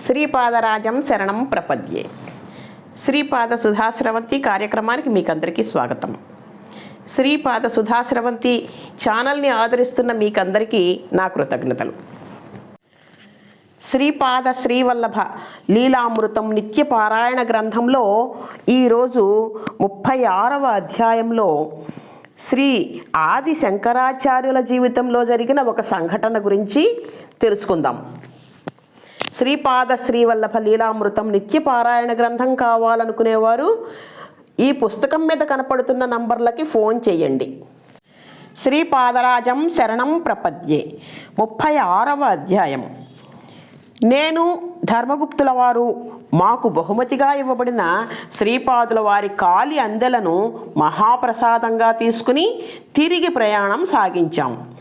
శ్రీపాదరాజం శరణం ప్రపద్యే. శ్రీపాద సుధాశ్రవంతి కార్యక్రమానికి మీకందరికీ స్వాగతం. శ్రీపాద సుధాశ్రవంతి ఛానల్ని ఆదరిస్తున్న మీకందరికీ నా కృతజ్ఞతలు. శ్రీపాద శ్రీవల్లభ లీలామృతం నిత్యపారాయణ గ్రంథంలో ఈరోజు ముప్పై ఆరవ అధ్యాయంలో శ్రీ ఆది శంకరాచార్యుల జీవితంలో జరిగిన ఒక సంఘటన గురించి తెలుసుకుందాం. శ్రీపాద శ్రీవల్లభ లీలామృతం నిత్యపారాయణ గ్రంథం కావాలనుకునేవారు ఈ పుస్తకం మీద కనపడుతున్న నంబర్లకి ఫోన్ చేయండి. శ్రీపాదరాజం శరణం ప్రపద్యే. ముప్పై ఆరవ అధ్యాయం. నేను ధర్మగుప్తుల వారు మాకు బహుమతిగా ఇవ్వబడిన శ్రీపాదుల వారి కాలి అందెలను మహాప్రసాదంగా తీసుకుని తిరిగి ప్రయాణం సాగించాం.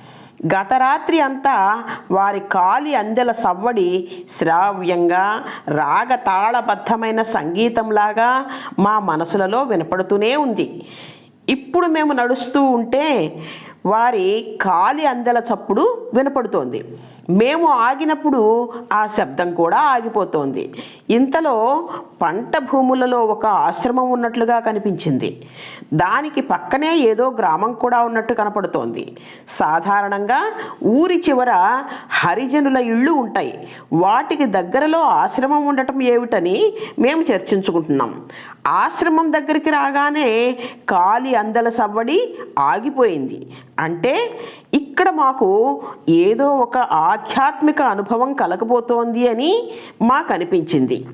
గత రాత్రి అంతా వారి కాలి అందెల సవ్వడి శ్రావ్యంగా రాగ తాళబద్ధమైన సంగీతంలాగా మా మనసులలో వినపడుతూనే ఉంది. ఇప్పుడు మేము నడుస్తూ ఉంటే వారి కాలి అందెల చప్పుడు వినపడుతోంది. మేము ఆగినప్పుడు ఆ శబ్దం కూడా ఆగిపోతోంది. ఇంతలో పంట భూములలో ఒక ఆశ్రమం ఉన్నట్లుగా కనిపించింది. దానికి పక్కనే ఏదో గ్రామం కూడా ఉన్నట్టు కనపడుతోంది. సాధారణంగా ఊరి చివర హరిజనుల ఇళ్ళు ఉంటాయి. వాటికి దగ్గరలో ఆశ్రమం ఉండటం ఏమిటని మేము చర్చించుకుంటున్నాం. ఆశ్రమం దగ్గరికి రాగానే కాలి అందల సవ్వడి ఆగిపోయింది. అంటే ఇక్కడ మాకు ఏదో ఒక ఆధ్యాత్మిక అనుభవం కలగబోతోంది అని మాకు అనిపించింది.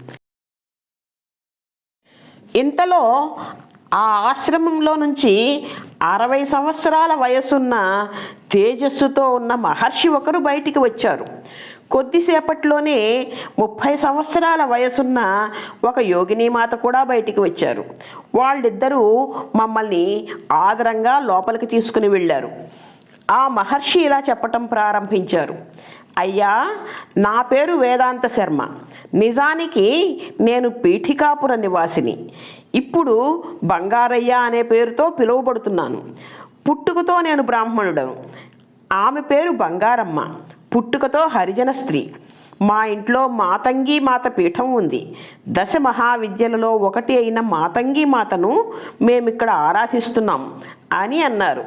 ఇంతలో ఆ ఆశ్రమంలో నుంచి అరవై సంవత్సరాల వయసున్న తేజస్సుతో ఉన్న మహర్షి ఒకరు బయటికి వచ్చారు. కొద్దిసేపట్లోనే ముప్పై సంవత్సరాల వయసున్న ఒక యోగినీమాత కూడా బయటికి వచ్చారు. వాళ్ళిద్దరూ మమ్మల్ని ఆదరంగా లోపలికి తీసుకుని వెళ్ళారు. ఆ మహర్షి ఇలా చెప్పటం ప్రారంభించారు. అయ్యా నా పేరు వేదాంత శర్మ. నిజానికి నేను పీఠికాపుర నివాసిని. ఇప్పుడు బంగారయ్య అనే పేరుతో పిలువబడుతున్నాను. పుట్టుకతో నేను బ్రాహ్మణుడను. ఆమె పేరు బంగారమ్మ. పుట్టుకతో హరిజన స్త్రీ. మా ఇంట్లో మాతంగి మాత పీఠం ఉంది. దశ మహావిద్యలలో ఒకటి అయిన మాతంగి మాతను మేమిక్కడ ఆరాధిస్తున్నాం అని అన్నారు.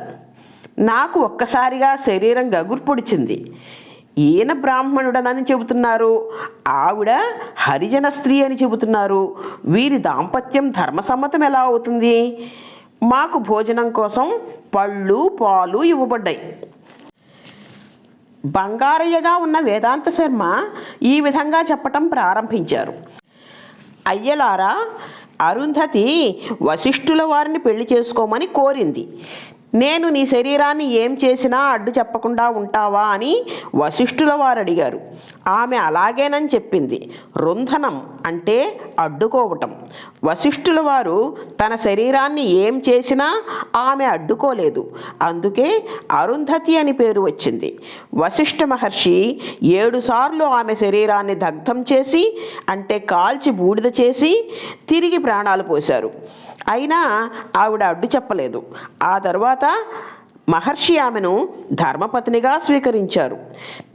నాకు ఒక్కసారిగా శరీరం గగుర్పొడిచింది ఈయన బ్రాహ్మణుడనని చెబుతున్నారు. ఆవిడ హరిజన స్త్రీ అని చెబుతున్నారు. వీరి దాంపత్యం ధర్మసమ్మతం ఎలా అవుతుంది? మాకు భోజనం కోసం పళ్ళు పాలు ఇవ్వబడ్డాయి. బంగారయ్యగా ఉన్న వేదాంత శర్మ ఈ విధంగా చెప్పటం ప్రారంభించారు. అయ్యలారా అరుంధతి వశిష్ఠుల వారిని పెళ్ళి చేసుకోమని కోరింది. నేను నీ శరీరాన్ని ఏం చేసినా అడ్డు చెప్పకుండా ఉంటావా అని వశిష్ఠుల వారు అడిగారు. ఆమె అలాగేనని చెప్పింది. రుంధనం అంటే అడ్డుకోవటం. వశిష్ఠుల వారు తన శరీరాన్ని ఏం చేసినా ఆమె అడ్డుకోలేదు. అందుకే అరుంధతి అని పేరు వచ్చింది. వశిష్ఠ మహర్షి ఏడుసార్లు ఆమె శరీరాన్ని దగ్ధం చేసి అంటే కాల్చి బూడిద చేసి తిరిగి ప్రాణాలు పోశారు. అయినా ఆవిడ అడ్డు చెప్పలేదు. ఆ తర్వాత మహర్షి ఆమెను ధర్మపత్నిగా స్వీకరించారు.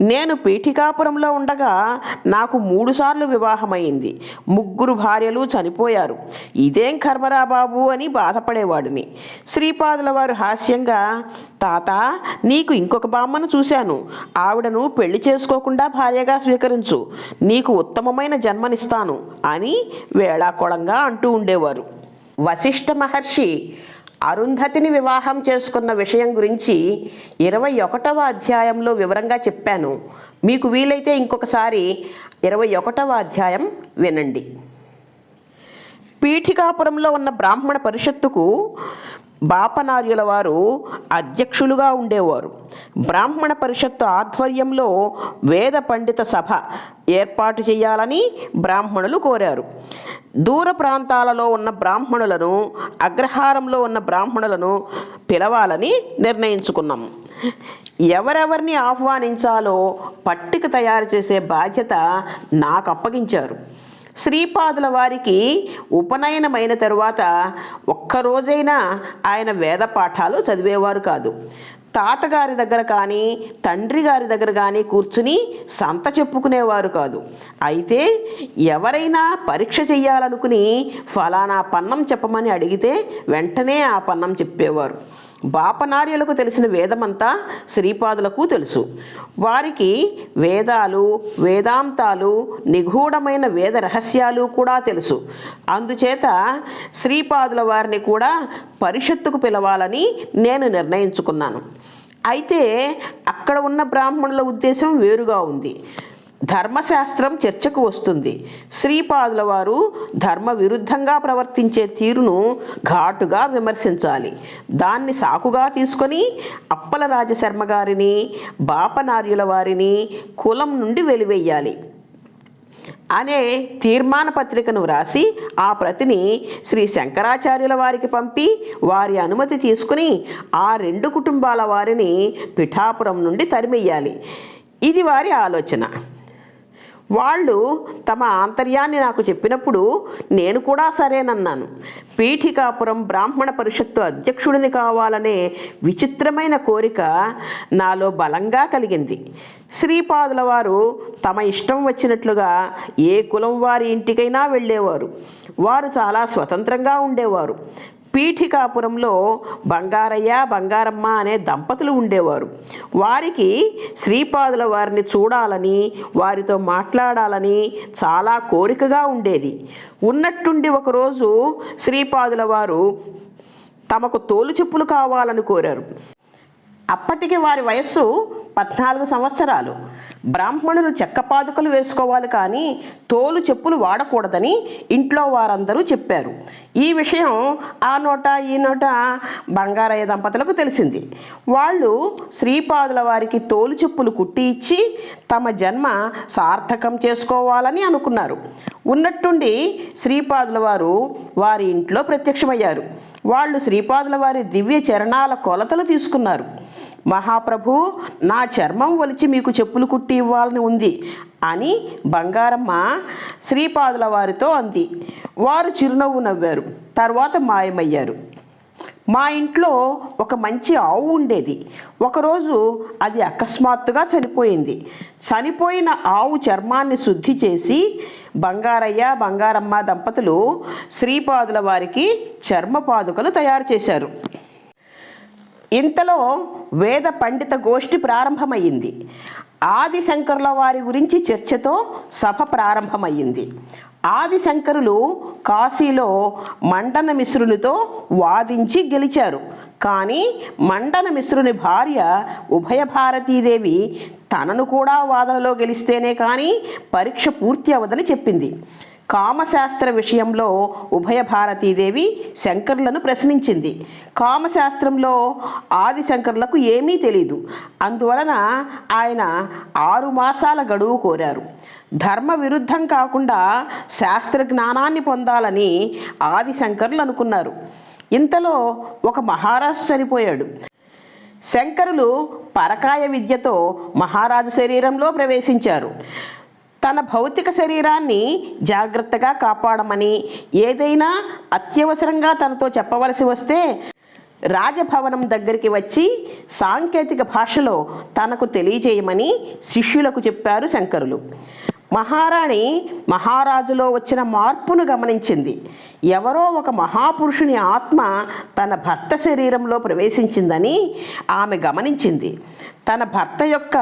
నేను పీఠికాపురంలో ఉండగా నాకు మూడుసార్లు వివాహమైంది. ముగ్గురు భార్యలు చనిపోయారు. ఇదేం కర్మరా బాబు అని బాధపడేవాడిని. శ్రీపాదుల వారు హాస్యంగా తాత నీకు ఇంకొక బామ్మను చూశాను. ఆవిడను పెళ్ళి చేసుకోకుండా భార్యగా స్వీకరించు. నీకు ఉత్తమమైన జన్మనిస్తాను అని వేళాకోళంగా అంటూ ఉండేవారు. వశిష్ఠ మహర్షి అరుంధతిని వివాహం చేసుకున్న విషయం గురించి ఇరవై ఒకటవ అధ్యాయంలో వివరంగా చెప్పాను. మీకు వీలైతే ఇంకొకసారి ఇరవై ఒకటవ అధ్యాయం వినండి. పీఠికాపురంలో ఉన్న బ్రాహ్మణ పరిషత్తుకు బాపనార్యుల వారు అధ్యక్షులుగా ఉండేవారు. బ్రాహ్మణ పరిషత్తు ఆధ్వర్యంలో వేద పండిత సభ ఏర్పాటు చేయాలని బ్రాహ్మణులు కోరారు. దూర ప్రాంతాలలో ఉన్న బ్రాహ్మణులను అగ్రహారంలో ఉన్న బ్రాహ్మణులను పిలవాలని నిర్ణయించుకున్నాం. ఎవరెవరిని ఆహ్వానించాలో పట్టిక తయారు చేసే బాధ్యత నాకు అప్పగించారు శ్రీపాదుల వారికి ఉపనయనమైన తరువాత ఒక్కరోజైనా ఆయన వేద పాఠాలు చదివేవారు కాదు. తాతగారి దగ్గర కానీ తండ్రి గారి దగ్గర కానీ కూర్చుని సంత చెప్పుకునేవారు కాదు. అయితే ఎవరైనా పరీక్ష చెయ్యాలనుకుని ఫలానా పన్నం చెప్పమని అడిగితే వెంటనే ఆ పన్నం చెప్పేవారు. బాపనార్యులకు తెలిసిన వేదమంతా శ్రీపాదులకు తెలుసు. వారికి వేదాలు వేదాంతాలు నిగూఢమైన వేద రహస్యాలు కూడా తెలుసు. అందుచేత శ్రీపాదుల వారిని కూడా పరిషత్తుకు పిలవాలని నేను నిర్ణయించుకున్నాను. అయితే అక్కడ ఉన్న బ్రాహ్మణుల ఉద్దేశం వేరుగా ఉంది. ధర్మశాస్త్రం చర్చకు వస్తుంది. శ్రీపాదుల వారు ధర్మ విరుద్ధంగా ప్రవర్తించే తీరును ఘాటుగా విమర్శించాలి. దాన్ని సాకుగా తీసుకొని అప్పల రాజశర్మ గారిని బాపనార్యుల వారిని కులం నుండి వెలివేయాలి. అనే తీర్మాన పత్రికను వ్రాసి ఆ ప్రతిని శ్రీ శంకరాచార్యుల వారికి పంపి వారి అనుమతి తీసుకుని ఆ రెండు కుటుంబాల వారిని పిఠాపురం నుండి తరిమెయ్యాలి ఇది వారి ఆలోచన. వాళ్ళు తమ ఆంతర్యాన్ని నాకు చెప్పినప్పుడు నేను కూడా సరేనన్నాను. పీఠికాపురం బ్రాహ్మణ పరిషత్తు అధ్యక్షుడిని కావాలనే విచిత్రమైన కోరిక నాలో బలంగా కలిగింది. శ్రీపాదుల వారు తమ ఇష్టం వచ్చినట్లుగా ఏ కులం వారి ఇంటికైనా వెళ్ళేవారు. వారు చాలా స్వతంత్రంగా ఉండేవారు. పీఠికాపురంలో బంగారయ్య బంగారమ్మ అనే దంపతులు ఉండేవారు. వారికి శ్రీపాదుల వారిని చూడాలని వారితో మాట్లాడాలని చాలా కోరికగా ఉండేది. ఉన్నట్టుండి ఒకరోజు శ్రీపాదుల వారు తమకు తోలు చెప్పులు కావాలని కోరారు. అప్పటికి వారి వయస్సు పద్నాలుగు సంవత్సరాలు. బ్రాహ్మణులు చెక్కపాదుకలు వేసుకోవాలి కానీ తోలు చెప్పులు వాడకూడదని ఇంట్లో వారందరూ చెప్పారు. ఈ విషయం ఆ నోట ఈ నోట బంగారయ్య దంపతులకు తెలిసింది. వాళ్ళు శ్రీపాదుల వారికి తోలు చెప్పులు కుట్టి ఇచ్చి తమ జన్మ సార్థకం చేసుకోవాలని అనుకున్నారు. ఉన్నట్టుండి శ్రీపాదుల వారు వారి ఇంట్లో ప్రత్యక్షమయ్యారు. వాళ్ళు శ్రీపాదుల వారి దివ్య చరణాల కొలతలు తీసుకున్నారు. మహాప్రభు నా చర్మం ఒలిచి మీకు చెప్పులు కుట్టి ఇవ్వాలని ఉంది అని బంగారమ్మ శ్రీపాదుల వారితో అంది. వారు చిరునవ్వు నవ్వారు. తర్వాత మాయమయ్యారు. మా ఇంట్లో ఒక మంచి ఆవు ఉండేది. ఒకరోజు అది అకస్మాత్తుగా చనిపోయింది. చనిపోయిన ఆవు చర్మాన్ని శుద్ధి చేసి బంగారయ్య బంగారమ్మ దంపతులు శ్రీపాదుల వారికి చర్మపాదుకలు తయారు చేశారు. ఇంతలో వేద పండిత గోష్ఠి ప్రారంభమైంది ఆదిశంకరుల వారి గురించి చర్చతో సభ ప్రారంభమయ్యింది. ఆదిశంకరులు కాశీలో మండన మిశ్రునితో వాదించి గెలిచారు. కానీ మండన మిశ్రుని భార్య ఉభయ భారతీదేవి తనను కూడా వాదనలో గెలిస్తేనే కానీ పరీక్ష పూర్తి అవ్వదని చెప్పింది. కామశాస్త్ర విషయంలో ఉభయ భారతీదేవి శంకర్లను ప్రశ్నించింది. కామశాస్త్రంలో ఆది శంకర్లకు ఏమీ తెలీదు. అందువలన ఆయన ఆరు మాసాల గడువు కోరారు. ధర్మ విరుద్ధం కాకుండా శాస్త్ర జ్ఞానాన్ని పొందాలని ఆదిశంకర్లు అనుకున్నారు. ఇంతలో ఒక మహారాజు చనిపోయాడు. శంకరులు పరకాయ విద్యతో మహారాజు శరీరంలో ప్రవేశించారు. తన భౌతిక శరీరాన్ని జాగ్రత్తగా కాపాడమని ఏదైనా అత్యవసరంగా తనతో చెప్పవలసి వస్తే రాజభవనం దగ్గరికి వచ్చి సాంకేతిక భాషలో తనకు తెలియజేయమని శిష్యులకు చెప్పారు శంకరులు. మహారాణి మహారాజులో వచ్చిన మార్పును గమనించింది. ఎవరో ఒక మహాపురుషుని ఆత్మ తన భర్త శరీరంలో ప్రవేశించిందని ఆమె గమనించింది. తన భర్త యొక్క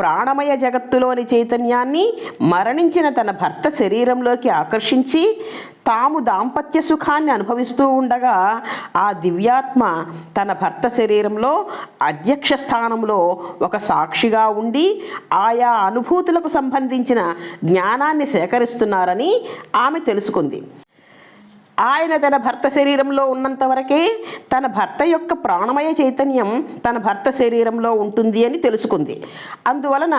ప్రాణమయ జగత్తులోని చైతన్యాన్ని మరణించిన తన భర్త శరీరంలోకి ఆకర్షించి తాము దాంపత్య సుఖాన్ని అనుభవిస్తూ ఉండగా ఆ దివ్యాత్మ తన భర్త శరీరంలో అధ్యక్ష స్థానంలో ఒక సాక్షిగా ఉండి ఆయా అనుభూతులకు సంబంధించిన జ్ఞానాన్ని సేకరిస్తున్నారని ఆమె తెలుసుకుంది. ఆయన తన భర్త శరీరంలో ఉన్నంత వరకే తన భర్త యొక్క ప్రాణమయ చైతన్యం తన భర్త శరీరంలో ఉంటుంది అని తెలుసుకుంది. అందువలన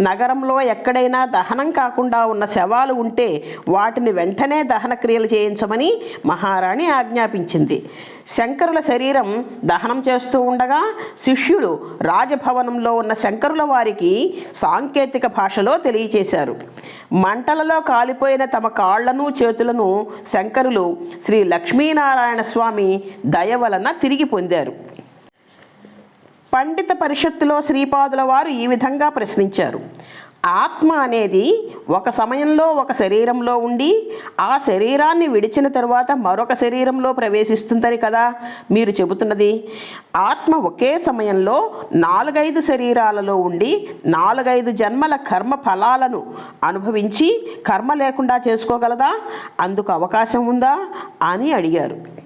నగరంలో ఎక్కడైనా దహనం కాకుండా ఉన్న శవాలు ఉంటే వాటిని వెంటనే దహన క్రియలు చేయించమని మహారాణి ఆజ్ఞాపించింది. శంకరుల శరీరం దహనం చేస్తూ ఉండగా శిష్యులు రాజభవనంలో ఉన్న శంకరుల వారికి సాంకేతిక భాషలో తెలియచేశారు. మంటలలో కాలిపోయిన తమ కాళ్ళను చేతులను శంకరులు శ్రీ లక్ష్మీనారాయణ స్వామి దయ వలన తిరిగి పొందారు. పండిత పరిషత్తులో శ్రీపాదుల వారు ఈ విధంగా ప్రశ్నించారు. ఆత్మ అనేది ఒక సమయంలో ఒక శరీరంలో ఉండి ఆ శరీరాన్ని విడిచిన తర్వాత మరొక శరీరంలో ప్రవేశిస్తుందని కదా మీరు చెబుతున్నది. ఆత్మ ఒకే సమయంలో నాలుగైదు శరీరాలలో ఉండి నాలుగైదు జన్మల కర్మ ఫలాలను అనుభవించి కర్మ లేకుండా చేసుకోగలదా? అందుకు అవకాశం ఉందా? అని అడిగారు.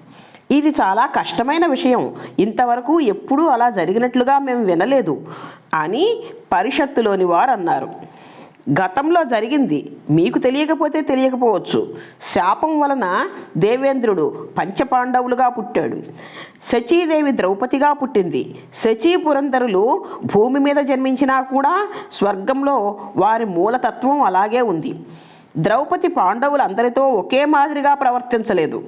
ఇది చాలా కష్టమైన విషయం. ఇంతవరకు ఎప్పుడూ అలా జరిగినట్లుగా మేము వినలేదు అని పరిషత్తులోని వారు అన్నారు గతంలో జరిగింది. మీకు తెలియకపోతే తెలియకపోవచ్చు. శాపం వలన దేవేంద్రుడు పంచపాండవులుగా పుట్టాడు. శచీదేవి ద్రౌపదిగా పుట్టింది. శచీ పురంధరులు భూమి మీద జన్మించినా కూడా స్వర్గంలో వారి మూలతత్వం అలాగే ఉంది. ద్రౌపది పాండవులందరితో ఒకే మాదిరిగా ప్రవర్తించలేదు.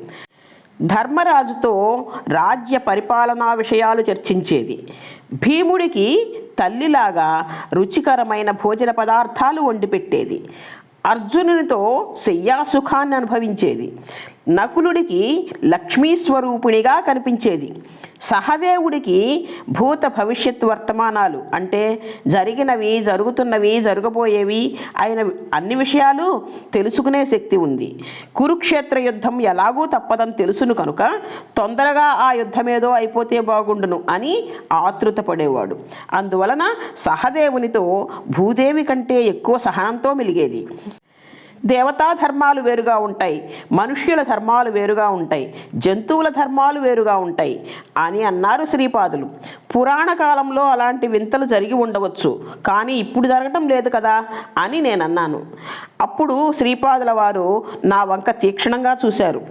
ధర్మరాజుతో రాజ్య పరిపాలనా విషయాలు చర్చించేది. భీముడికి తల్లిలాగా రుచికరమైన భోజన పదార్థాలు వండిపెట్టేది. అర్జునునితో శయ్యాసుఖాన్ని అనుభవించేది. నకులుడికి లక్ష్మీ స్వరూపిణిగా కనిపించేది. సహదేవుడికి భూత భవిష్యత్ వర్తమానాలు అంటే జరిగినవి జరుగుతున్నవి జరగబోయేవి అయిన అన్ని విషయాలు తెలుసుకునే శక్తి ఉంది. కురుక్షేత్ర యుద్ధం ఎలాగూ తప్పదని తెలుసును కనుక తొందరగా ఆ యుద్ధమేదో అయిపోతే బాగుండును అని ఆతృత పడేవాడు. అందువలన సహదేవునితో భూదేవి కంటే ఎక్కువ సహనంతో మిలిగేది. దేవతా ధర్మాలు వేరుగా ఉంటాయి మనుష్యుల ధర్మాలు వేరుగా ఉంటాయి జంతువుల ధర్మాలు వేరుగా ఉంటాయి అని అన్నారు శ్రీపాదులు. పురాణ కాలంలో అలాంటి వింతలు జరిగి ఉండవచ్చు కానీ ఇప్పుడు జరగటం లేదు కదా అని నేను అన్నాను అప్పుడు శ్రీపాదుల వారు నా వంక తీక్షణంగా చూశారు.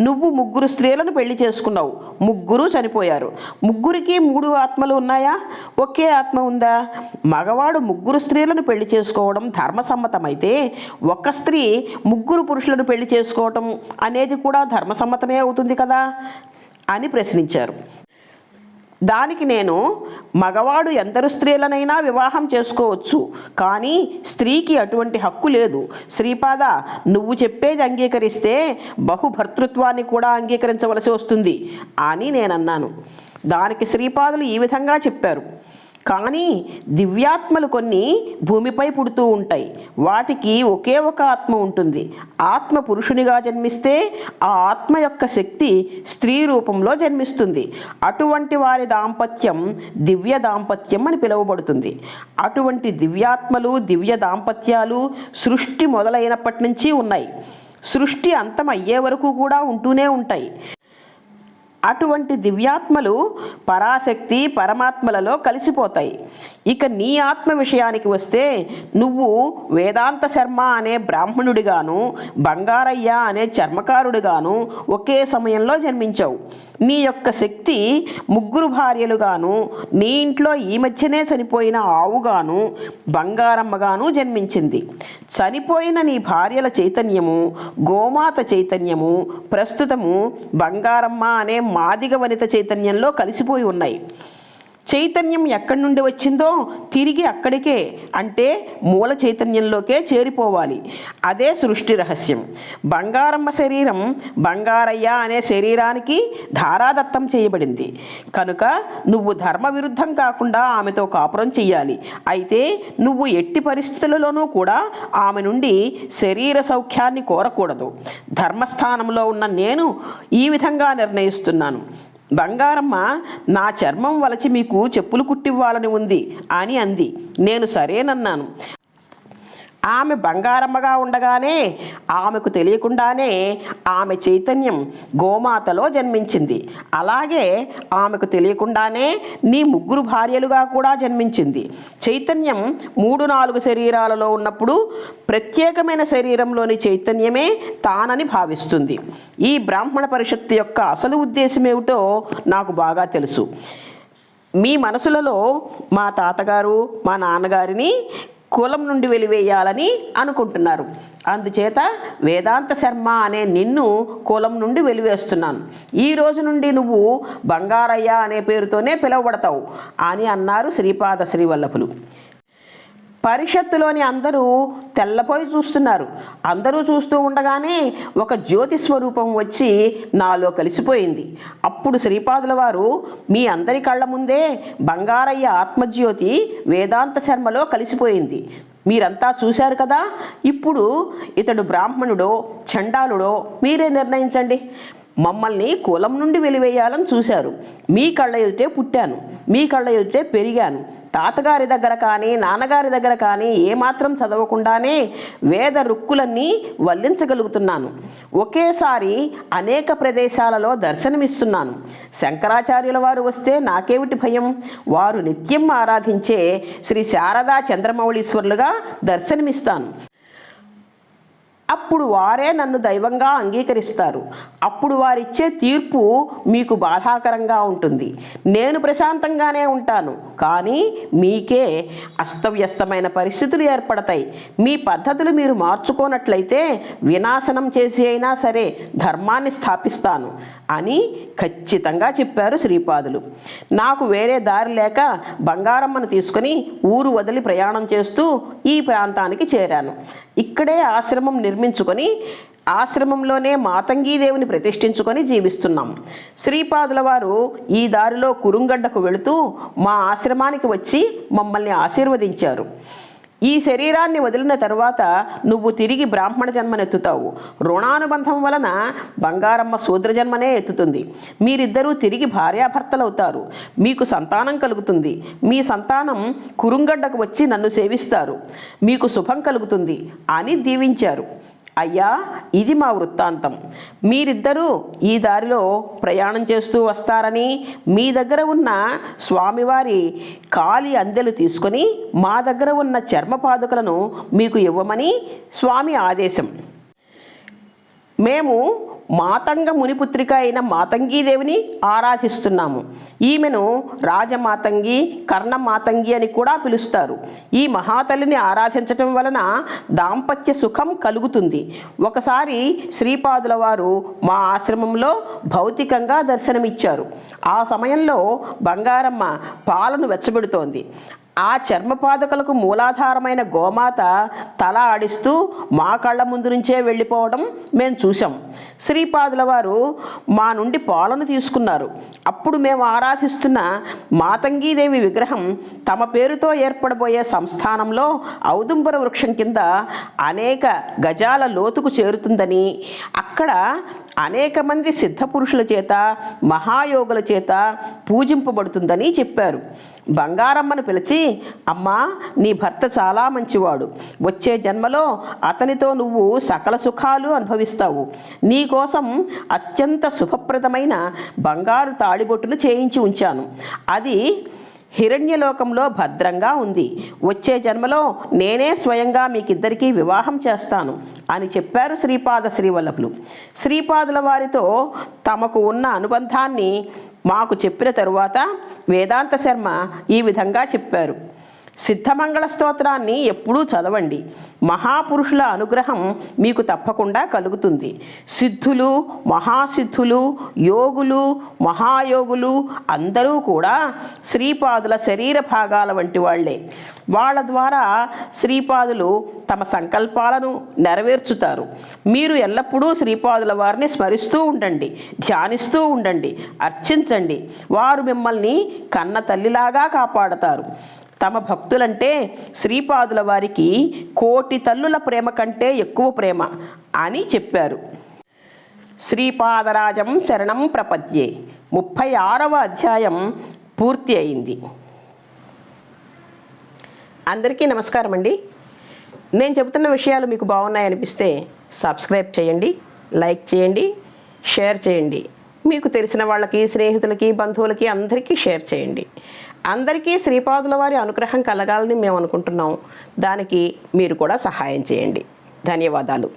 నువ్వు ముగ్గురు స్త్రీలను పెళ్ళి చేసుకున్నావు. ముగ్గురు చనిపోయారు. ముగ్గురికి మూడు ఆత్మలు ఉన్నాయా? ఒకే ఆత్మ ఉందా? మగవాడు ముగ్గురు స్త్రీలను పెళ్ళి చేసుకోవడం ధర్మసమ్మతమైతే ఒక స్త్రీ ముగ్గురు పురుషులను పెళ్ళి చేసుకోవటం అనేది కూడా ధర్మసమ్మతమే అవుతుంది కదా? అని ప్రశ్నించారు. దానికి నేను మగవాడు ఎందరు స్త్రీలనైనా వివాహం చేసుకోవచ్చు కానీ స్త్రీకి అటువంటి హక్కు లేదు. శ్రీపాద నువ్వు చెప్పేది అంగీకరిస్తే బహుభర్తృత్వాన్ని కూడా అంగీకరించవలసి వస్తుంది అని నేను అన్నాను దానికి శ్రీపాదులు ఈ విధంగా చెప్పారు. కానీ దివ్యాత్మలు కొన్ని భూమిపై పుడుతూ ఉంటాయి. వాటికి ఒకే ఒక ఆత్మ ఉంటుంది. ఆత్మ పురుషునిగా జన్మిస్తే ఆ ఆత్మ యొక్క శక్తి స్త్రీ రూపంలో జన్మిస్తుంది. అటువంటి వారి దాంపత్యం దివ్య దాంపత్యం అని పిలువబడుతుంది. అటువంటి దివ్యాత్మలు దివ్య దాంపత్యాలు సృష్టి మొదలైనప్పటి నుంచి ఉన్నాయి. సృష్టి అంతం అయ్యే వరకు కూడా ఉంటూనే ఉంటాయి. అటువంటి దివ్యాత్మలు పరాశక్తి పరమాత్మలలో కలిసిపోతాయి. ఇక నీ ఆత్మ విషయానికి వస్తే నువ్వు వేదాంత శర్మ అనే బ్రాహ్మణుడిగాను బంగారయ్య అనే చర్మకారుడిగాను ఒకే సమయంలో జన్మించావు. నీ యొక్క శక్తి ముగ్గురు భార్యలుగాను నీ ఇంట్లో ఈ మధ్యనే చనిపోయిన ఆవుగాను బంగారమ్మగాను జన్మించింది. చనిపోయిన నీ భార్యల చైతన్యము గోమాత చైతన్యము ప్రస్తుతము బంగారమ్మ అనే మాదిగ వనిత చైతన్యంలో కలిసిపోయి ఉన్నాయి. చైతన్యం ఎక్కడి నుండి వచ్చిందో తిరిగి అక్కడికే అంటే మూల చైతన్యంలోకే చేరిపోవాలి. అదే సృష్టి రహస్యం. బంగారమ్మ శరీరం బంగారయ్య అనే శరీరానికి ధారాదత్తం చేయబడింది. కనుక నువ్వు ధర్మ విరుద్ధం కాకుండా ఆమెతో కాపురం చెయ్యాలి. అయితే నువ్వు ఎట్టి పరిస్థితులలోనూ కూడా ఆమె నుండి శరీర సౌఖ్యాన్ని కోరకూడదు. ధర్మస్థానంలో ఉన్న నేను ఈ విధంగా నిర్ణయిస్తున్నాను. బంగారమ్మ నా చర్మం వలచి మీకు చెప్పులు కుట్టివ్వాలని ఉంది అని అంది. నేను సరేనన్నాను. ఆమె బంగారమ్మగా ఉండగానే ఆమెకు తెలియకుండానే ఆమె చైతన్యం గోమాతలో జన్మించింది. అలాగే ఆమెకు తెలియకుండానే నీ ముగ్గురు భార్యలుగా కూడా జన్మించింది. చైతన్యం మూడు నాలుగు శరీరాలలో ఉన్నప్పుడు ప్రత్యేకమైన శరీరంలోని చైతన్యమే తానని భావిస్తుంది. ఈ బ్రాహ్మణ పరిషత్తు యొక్క అసలు ఉద్దేశం ఏమిటో నాకు బాగా తెలుసు. మీ మనసులలో మా తాతగారు మా నాన్నగారిని కులం నుండి వెలివేయాలని అనుకుంటున్నారు. అందుచేత వేదాంత శర్మ అనే నిన్ను కులం నుండి వెలివేస్తున్నాను. ఈ రోజు నుండి నువ్వు బంగారయ్య అనే పేరుతోనే పిలువబడతావు అని అన్నారు శ్రీపాద శ్రీవల్లభులు. పరిషత్తులోని అందరూ తెల్లపోయి చూస్తున్నారు. అందరూ చూస్తూ ఉండగానే ఒక జ్యోతి స్వరూపం వచ్చి నాలో కలిసిపోయింది. అప్పుడు శ్రీపాదుల వారు మీ అందరి కళ్ళ ముందే బంగారయ్య ఆత్మజ్యోతి వేదాంత శర్మలో కలిసిపోయింది. మీరంతా చూశారు కదా? ఇప్పుడు ఇతడు బ్రాహ్మణుడో చండాలుడో మీరే నిర్ణయించండి. మమ్మల్ని కులం నుండి వెలివేయాలని చూశారు. మీ కళ్ళ ఎదుటే పుట్టాను. మీ కళ్ళ ఎదుటే పెరిగాను. తాతగారి దగ్గర కానీ నాన్నగారి దగ్గర కానీ ఏమాత్రం చదవకుండానే వేద రుక్కులన్నీ వల్లించగలుగుతున్నాను. ఒకేసారి అనేక ప్రదేశాలలో దర్శనమిస్తున్నాను. శంకరాచార్యుల వారు వస్తే నాకేమిటి భయం? వారు నిత్యం ఆరాధించే శ్రీ శారదా చంద్రమౌళీశ్వరులుగా దర్శనమిస్తాను. అప్పుడు వారే నన్ను దైవంగా అంగీకరిస్తారు. అప్పుడు వారిచ్చే తీర్పు మీకు బాధాకరంగా ఉంటుంది. నేను ప్రశాంతంగానే ఉంటాను. కానీ మీకే అస్తవ్యస్తమైన పరిస్థితులు ఏర్పడతాయి. మీ పద్ధతులు మీరు మార్చుకోనట్లయితే వినాశనం చేసి అయినా సరే ధర్మాన్ని స్థాపిస్తాను అని ఖచ్చితంగా చెప్పారు శ్రీపాదులు. నాకు వేరే దారి లేక బంగారమ్మను తీసుకుని ఊరు వదిలి ప్రయాణం చేస్తూ ఈ ప్రాంతానికి చేరాను. ఇక్కడే ఆశ్రమం నిర్మించుకొని ఆశ్రమంలోనే మాతంగీదేవిని ప్రతిష్ఠించుకొని జీవిస్తున్నాం. శ్రీపాదుల వారు ఈ దారిలో కురుంగడ్డకు వెళుతూ మా ఆశ్రమానికి వచ్చి మమ్మల్ని ఆశీర్వదించారు. ఈ శరీరాన్ని వదిలిన తరువాత నువ్వు తిరిగి బ్రాహ్మణ జన్మనెత్తుతావు. రుణానుబంధం వలన బంగారమ్మ శూద్ర జన్మనే ఎత్తుతుంది. మీరిద్దరూ తిరిగి భార్యాభర్తలవుతారు. మీకు సంతానం కలుగుతుంది. మీ సంతానం కురుంగడ్డకు వచ్చి నన్ను సేవిస్తారు. మీకు శుభం కలుగుతుంది అని దీవించారు. అయ్యా ఇది మా వృత్తాంతం. మీరిద్దరూ ఈ దారిలో ప్రయాణం చేస్తూ వస్తారని మీ దగ్గర ఉన్న స్వామివారి కాలి అందెలు తీసుకొని మా దగ్గర ఉన్న చర్మపాదుకలను మీకు ఇవ్వమని స్వామి ఆదేశం. మేము మాతంగ మునిపుత్రిక అయిన మాతంగీదేవిని ఆరాధిస్తున్నాము. ఈమెను రాజమాతంగి కర్ణమాతంగి అని కూడా పిలుస్తారు. ఈ మహాతల్లిని ఆరాధించటం వలన దాంపత్య సుఖం కలుగుతుంది. ఒకసారి శ్రీపాదుల వారు మా ఆశ్రమంలో భౌతికంగా దర్శనమిచ్చారు. ఆ సమయంలో బంగారమ్మ పాలను వెచ్చబెడుతోంది. ఆ చర్మపాదకులకు మూలాధారమైన గోమాత తల ఆడిస్తూ మా కళ్ళ ముందు నుంచే వెళ్ళిపోవడం మేము చూసాం శ్రీపాదుల వారు మా నుండి పాలను తీసుకున్నారు. అప్పుడు మేము ఆరాధిస్తున్న మాతంగీదేవి విగ్రహం తమ పేరుతో ఏర్పడబోయే సంస్థానంలో ఔదుంబర వృక్షం కింద అనేక గజాల లోతుకు చేరుతుందని అక్కడ అనేక మంది సిద్ధపురుషుల చేత మహాయోగుల చేత పూజింపబడుతుందని చెప్పారు. బంగారమ్మను పిలిచి అమ్మా నీ భర్త చాలా మంచివాడు. వచ్చే జన్మలో అతనితో నువ్వు సకల సుఖాలు అనుభవిస్తావు. నీ కోసం అత్యంత శుభప్రదమైన బంగారు తాళిబొట్టును చేయించి ఉంచాను. అది హిరణ్యలోకంలో భద్రంగా ఉంది. వచ్చే జన్మలో నేనే స్వయంగా మీకిద్దరికీ వివాహం చేస్తాను అని చెప్పారు శ్రీపాద శ్రీవల్లభులు. శ్రీపాదుల వారితో తమకు ఉన్న అనుబంధాన్ని మాకు చెప్పిన తరువాత వేదాంత శర్మ ఈ విధంగా చెప్పారు. సిద్ధమంగళ స్తోత్రాన్ని ఎప్పుడూ చదవండి. మహాపురుషుల అనుగ్రహం మీకు తప్పకుండా కలుగుతుంది. సిద్ధులు మహాసిద్ధులు యోగులు మహాయోగులు అందరూ కూడా శ్రీపాదుల శరీర భాగాల వంటి వాళ్ళే. వాళ్ళ ద్వారా శ్రీపాదులు తమ సంకల్పాలను నెరవేర్చుతారు. మీరు ఎల్లప్పుడూ శ్రీపాదుల వారిని స్మరిస్తూ ఉండండి ధ్యానిస్తూ ఉండండి అర్చించండి. వారు మిమ్మల్ని కన్న తల్లిలాగా కాపాడతారు. తమ భక్తులంటే శ్రీపాదుల వారికి కోటి తల్లుల ప్రేమ కంటే ఎక్కువ ప్రేమ అని చెప్పారు. శ్రీపాదరాజం శరణం ప్రపద్యే. ముప్పై ఆరవ అధ్యాయం పూర్తి అయింది. అందరికీ నమస్కారం అండి. నేను చెబుతున్న విషయాలు మీకు బాగున్నాయనిపిస్తే సబ్స్క్రైబ్ చేయండి లైక్ చేయండి షేర్ చేయండి. మీకు తెలిసిన వాళ్ళకి స్నేహితులకి బంధువులకి అందరికీ షేర్ చేయండి. అందరికీ శ్రీపాదుల వారి అనుగ్రహం కలగాలని మేము అనుకుంటున్నాం దానికి మీరు కూడా సహాయం చేయండి. ధన్యవాదాలు.